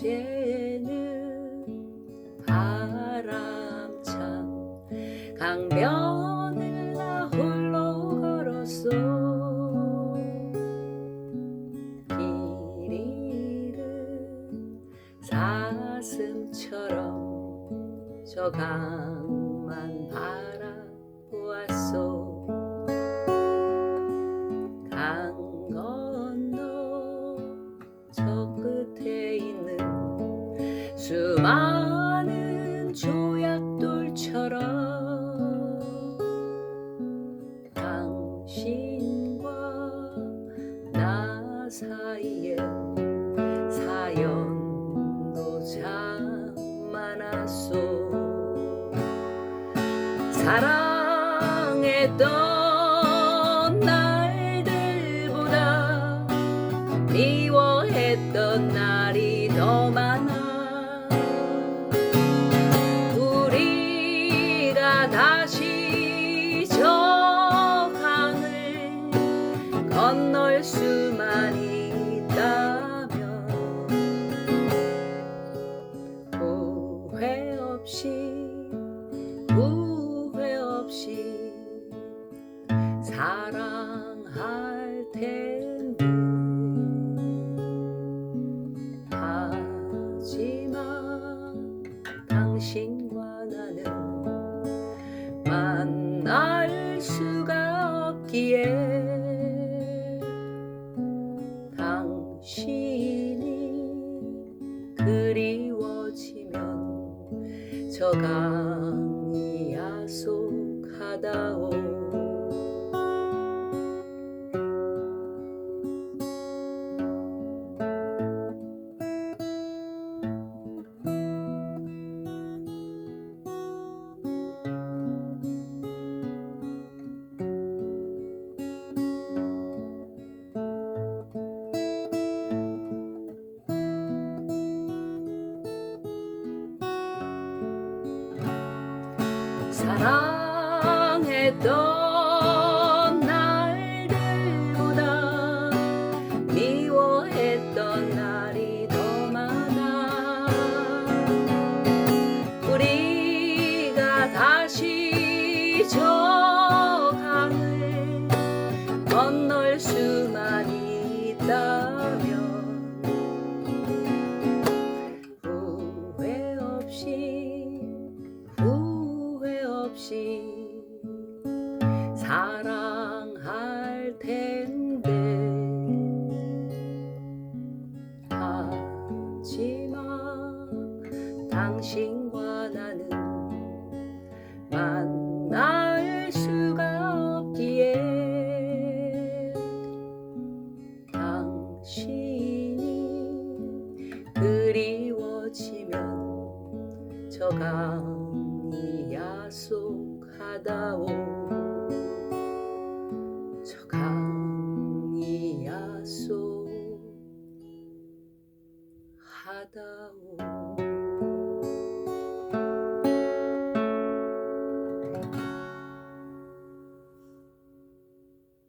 제는 바람찬 강변을 나 홀로 걸었어 길이를 사슴처럼 저 강만 바라보았소. 조약돌처럼 당신과 나 사이에 사연도 참 많았소. 사랑했던 날들보다 미워했던 날이 더 많아 다시 저 강을 건널 수만 있다면 후회 없이 후회 없이 사랑 만날 수가 없기에 당신이 그리워지면 저 강이 야속하다오 사랑했던 텐데 하지만 당신과 나는 만날 수가 없기에 당신이 그리워지면 저 강이 야속하다오